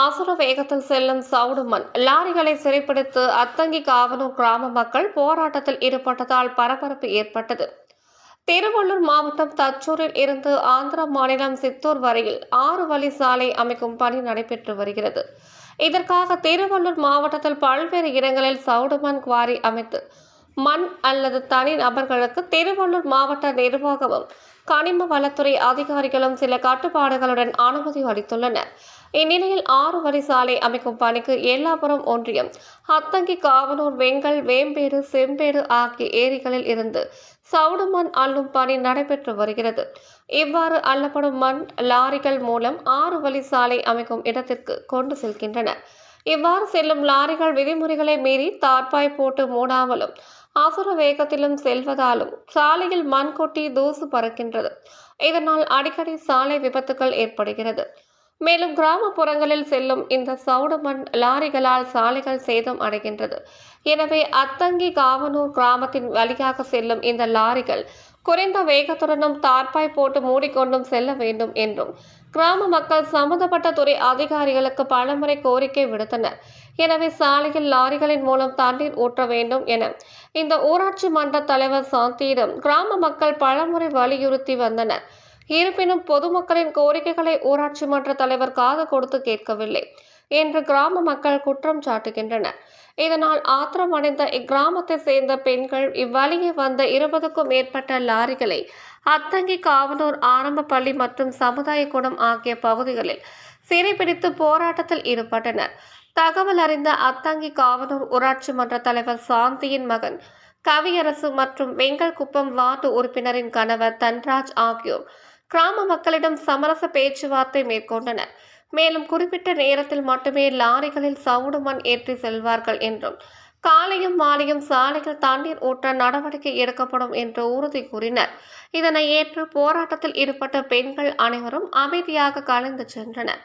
அசுர வேகத்தில் செல்லும் சவுடுமண் லாரிகளை சிறைப்பிடித்து அத்தங்கி காவனூர் கிராம மக்கள் போராட்டத்தில் ஈடுபட்டதால் பரபரப்பு ஏற்பட்டது. திருவள்ளூர் மாவட்டம் தச்சூரில் இருந்து ஆந்திர மாநிலம் சித்தூர் வரையில் ஆறு வழி சாலை அமைக்கும் பணி நடைபெற்று வருகிறது. இதற்காக திருவள்ளூர் மாவட்டத்தில் பல்வேறு இடங்களில் சவுடுமண் குவாரி அமைத்து மண் அல்லது தனி நபர்களுக்கு திருவள்ளூர் மாவட்ட நிர்வாகமும் கனிம வளத்துறை அதிகாரிகளும் சில கட்டுப்பாடுகளுடன் அனுமதி அளித்துள்ளனர். இந்நிலையில் ஆறு வழி சாலை அமைக்கும் பணிக்கு எல்லாபுரம் ஒன்றியம் அத்தங்கி காவனூர் வெங்கல் வேம்பேடு செம்பேடு ஆகிய ஏரிகளில் இருந்து சவுடு மண் அள்ளும் பணி நடைபெற்று வருகிறது. இவ்வாறு அள்ளப்படும் மண் லாரிகள் மூலம் ஆறு வழி சாலை அமைக்கும் இடத்திற்கு கொண்டு செல்கின்றன. இவ்வாறு செல்லும் லாரிகள் விதிமுறைகளை மீறி தார்ப்பாய் போட்டு மூடாமலும் அசுர வேகத்திலும் செல்வதாலும் சாலையில் மண் கொட்டி தூசு பறக்கின்றது. இதனால் அடிக்கடி சாலை விபத்துகள் ஏற்படுகிறது. மேலும் கிராமப்புறங்களில் செல்லும் இந்த சவுடு மண் லாரிகளால் சாலைகள் சேதம் அடைகின்றது. எனவே அத்தங்கி காவனூர் கிராமத்தின் வழியாக செல்லும் இந்த லாரிகள் குறைந்த வேகத்துடனும் தார்ப்பாய் போட்டு மூடிக்கொண்டும் செல்ல வேண்டும் என்றும் கிராம மக்கள் சம்பந்தப்பட்ட துறை அதிகாரிகளுக்கு பலமுறை கோரிக்கை விடுத்தனர். எனவே சாலையில் லாரிகளின் மூலம் தண்ணீர் ஊற்ற வேண்டும் என இந்த ஊராட்சி மன்ற தலைவர் சாந்தியிடம் கிராம மக்கள் பலமுறை வலியுறுத்தி வந்தனர். இருப்பினும் பொதுமக்களின் கோரிக்கைகளை ஊராட்சி மன்ற தலைவர் காது கொடுத்து கேட்கவில்லை. என்று கிராம மக்கள் குற்றம் சாட்டுகின்றனர். இதனால் ஆத்திரமடைந்த இக்கிராமத்தை சேர்ந்த பெண்கள் இவ்வழியே வந்த இருபதுக்கும் மேற்பட்ட லாரிகளை அத்தங்கி காவலூர் ஆரம்ப பள்ளி மற்றும் சமுதாய கூடம் ஆகிய பகுதிகளில் சிறைபிடித்து போராட்டத்தில் ஈடுபட்டனர். தகவல் அறிந்த அத்தங்கி காவலூர் ஊராட்சி மன்ற தலைவர் சாந்தியின் மகன் கவியரசு மற்றும் வெங்கல்குப்பம் வார்டு உறுப்பினரின் கணவர் தன்ராஜ் ஆகியோர் கிராம மக்களிடம் சமரச பேச்சுவார்த்தை மேற்கொண்டனர். மேலும் குறிப்பிட்ட நேரத்தில் மட்டுமே லாரிகளில் சவுடு மண் ஏற்றி செல்வார்கள் என்றும் காலையும் மாலையும் சாலையில் தண்ணீர் ஊற்ற நடவடிக்கை எடுக்கப்படும் என்று உறுதி கூறினர். இதனை ஏற்று போராட்டத்தில் ஈடுபட்ட பெண்கள் அனைவரும் அமைதியாக கலந்து சென்றனர்.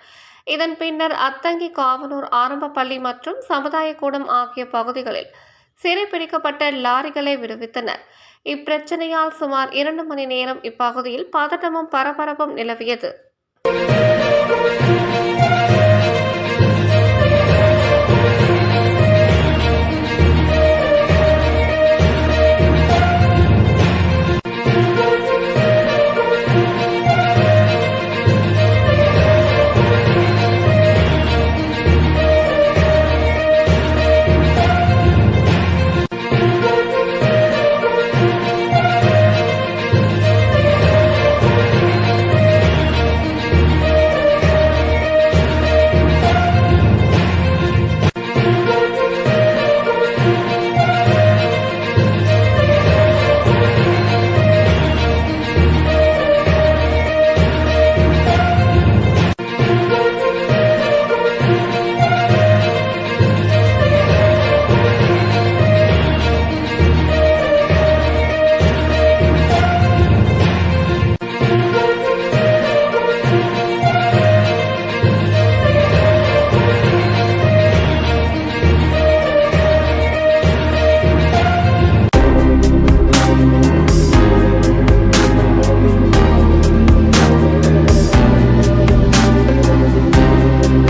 இதன் பின்னர் அத்தங்கி காவலூர் ஆரம்ப பள்ளி மற்றும் சமுதாய கூடம் ஆகிய பகுதிகளில் சிறைப்பிடிக்கப்பட்ட லாரிகளை விடுவித்தனர். இப்பிரச்சனையால் சுமார் இரண்டு மணி நேரம் இப்பகுதியில் பதட்டமும் பரபரப்பும் நிலவியது.